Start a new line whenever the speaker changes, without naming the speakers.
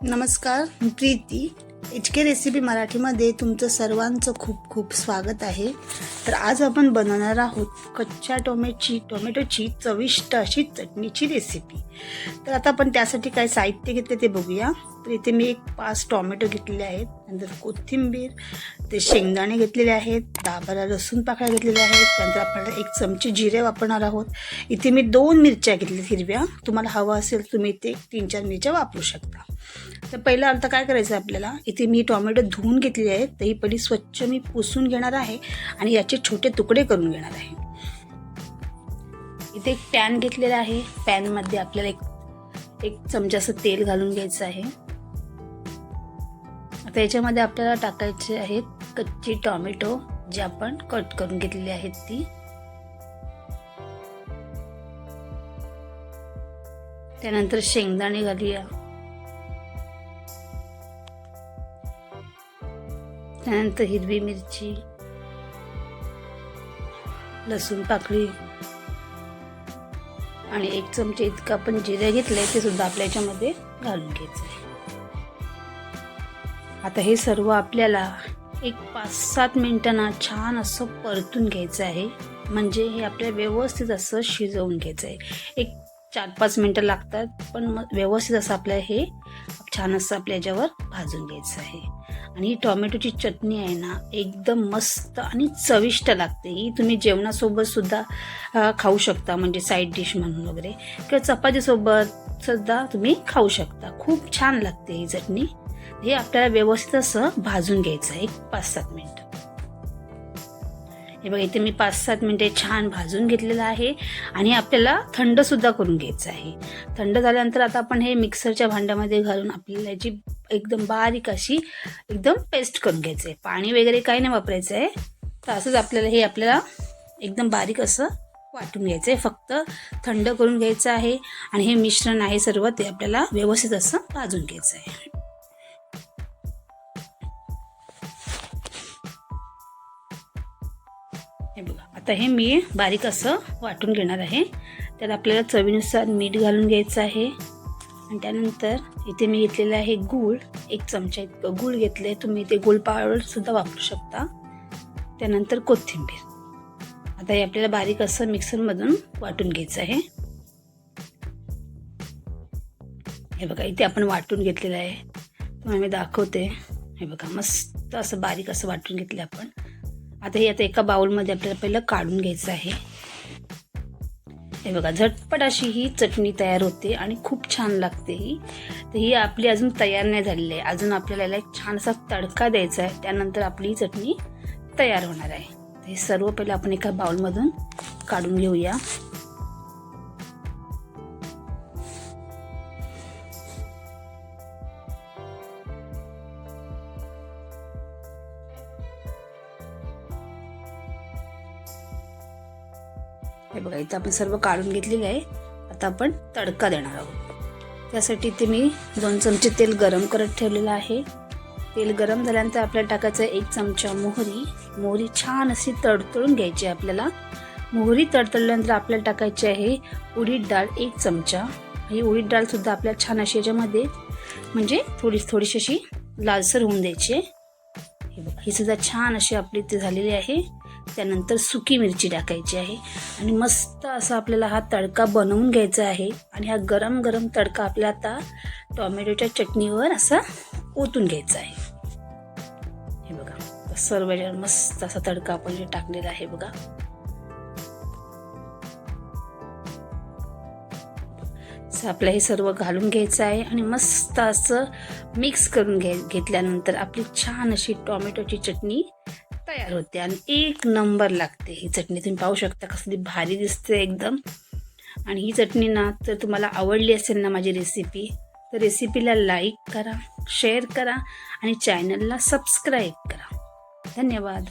नमस्कार मी Preeti. H K recipe मराठीमध्ये तुमचं सर्वांचं खूप खूप स्वागत आहे. तर आज आपण बनवणार आहोत कच्च्या टोमॅटोची टोमॅटोची चविष्ट अशी चटणीची रेसिपी तर आता आपण त्यासाठी काय साहित्य घेतले ते बघूया. तर इथे मी एक पाच टोमॅटो घेतलेले आहेत. नंतर कोथिंबीर ते शेंगदाणे घेतलेले आहेत दहा बारा लसूण पाकळ्या घेतलेल्या आहेत त्यानंतर आपल्याला एक चमचे जिरे वापरणार आहोत. इथे मी दोन मिरच्या घेतल्या हिरव्या. तुम्हाला हवं असेल तुम्ही इथे तीन चार मिरच्या वापरू शकता. तर पहिलं आता काय करायचं आहे आपल्याला? इथे मी टोमॅटो धुवून घेतलेले आहेत. तर ही पहिली स्वच्छ मी पुसून घेणार आहे आणि याचे छोटे तुकडे करून घेणार आहे. इथे एक पॅन घेतलेला आहे. पॅनमध्ये आपल्याला एक एक चमचाचं तेल घालून घ्यायचं आहे. आता याच्यामध्ये आपल्याला टाकायचे आहेत कच्ची टॉमॅटो जे आपण कट करून घेतलेली आहेत ती. त्यानंतर शेंगदाणे घालूया. त्यानंतर हिरवी मिरची लसूण पाकळी आणि एक चमचे इतकं आपण जिरे घेतले ते सुद्धा आपल्या याच्यामध्ये घालून घ्यायचं. आहे आता हे सर्व आपल्याला एक पाच सात मिनटांना छान असं परतून घ्यायचं आहे. म्हणजे हे आपल्याला व्यवस्थित असं शिजवून घ्यायचं आहे. एक चार पाच मिनटं लागतात पण मग व्यवस्थित असं आपल्याला हे छान असं आपल्या याच्यावर भाजून घ्यायचं आहे. आणि ही टॉमॅटोची चटणी आहे ना एकदम मस्त आणि चविष्ट लागते. ही तुम्ही जेवणासोबत सुद्धा खाऊ शकता म्हणजे साईड डिश म्हणून वगैरे. किंवा चपातीसोबत सुद्धा तुम्ही खाऊ शकता. खूप छान लागते ही चटणी. हे आपल्याला व्यवस्थित असं भाजून घ्यायचं आहे. एक पाच सात मिनटं. हे बघा इथे मी पाच सात मिनिटे छान भाजून घेतलेलं आहे आणि आपल्याला थंड सुद्धा करून घ्यायचं आहे. थंड झाल्यानंतर आता आपण हे मिक्सरच्या भांड्यामध्ये घालून आपल्याला याची एकदम बारीक अशी एकदम पेस्ट करून घ्यायचं आहे. पाणी वगैरे काही नाही वापरायचं आहे. तर असंच आपल्याला हे आपल्याला एकदम बारीक असं वाटून घ्यायचं आहे. फक्त थंड करून घ्यायचं आहे आणि हे मिश्रण आहे सर्व ते आपल्याला व्यवस्थित असं भाजून घ्यायचं आहे. हे बघा. आता हे मी बारीक असं वाटून घेणार आहे. त्यात आपल्याला चवीनुसार मीठ घालून घ्यायचं आहे. आणि त्यानंतर इथे मी घेतलेलं आहे गूळ. एक चमचा इतकं गूळ घेतलं आहे तुम्ही इथे गूळ पावडरसुद्धा वापरू शकता. त्यानंतर कोथिंबीर. आता हे आपल्याला बारीक असं मिक्सरमधून वाटून घ्यायचं आहे. हे बघा इथे आपण वाटून घेतलेलं आहे. तुम्हाला मी दाखवते. हे बघा मस्त असं बारीक असं वाटून घेतलं आपण. आता हे आता एका बाउलमध्ये आपल्याला पहिलं काढून घ्यायचं आहे. हे बघा झटपट अशी ही चटणी तयार होते आणि खूप छान लागते ही. तर ही आपली अजून तयार नाही झालेली आहे. अजून आपल्याला याला एक छान असा तडका द्यायचा आहे. त्यानंतर आपली ही चटणी तयार होणार आहे. हे सर्व पहिले आपण एका बाउलमधून काढून घेऊया. हे बघा इथं आपण सर्व काढून घेतलेले आहे. आता आपण तडका देणार आहोत. त्यासाठी ते मी दोन चमचे तेल गरम करत ठेवलेलं आहे. तेल गरम झाल्यानंतर आपल्याला टाकायचं आहे एक चमचा मोहरी. मोहरी छान अशी तडतळून घ्यायची आहे आपल्याला. मोहरी तडतळल्यानंतर आपल्याला टाकायची आहे उडीद डाळ एक चमचा. ही उडीद डाळसुद्धा आपल्याला छान अशी याच्यामध्ये म्हणजे थोडी थोडीशी अशी लालसर होऊन द्यायची आहे. हे बघा ही सुद्धा छान अशी आपली ती झालेली आहे. त्यानंतर सुकी मिरची टाकायची आहे. आणि मस्त असा आपल्याला हा तडका बनवून घ्यायचा आहे. आणि हा गरम गरम तडका आपल्याला आता टॉमॅटोच्या चटणीवर असा ओतून घ्यायचा आहे. हे बघा सर्व मस्त असा तडका आपण जे टाकलेला आहे बघा. आपलं हे सर्व घालून घ्यायचं आहे. आणि मस्त असं मिक्स करून घे घेतल्यानंतर आपली छान अशी टॉमॅटोची चटणी तयार. होते. आणि एक नंबर लागते. ही चटणी तुम्ही पाहू शकता कसली भारी दिसते एकदम. आणि ही चटणी ना तर तुम्हाला आवडली असेल ना माझी रेसिपी तर रेसिपीला लाईक करा शेअर करा आणि चॅनलला सबस्क्राईब करा. धन्यवाद.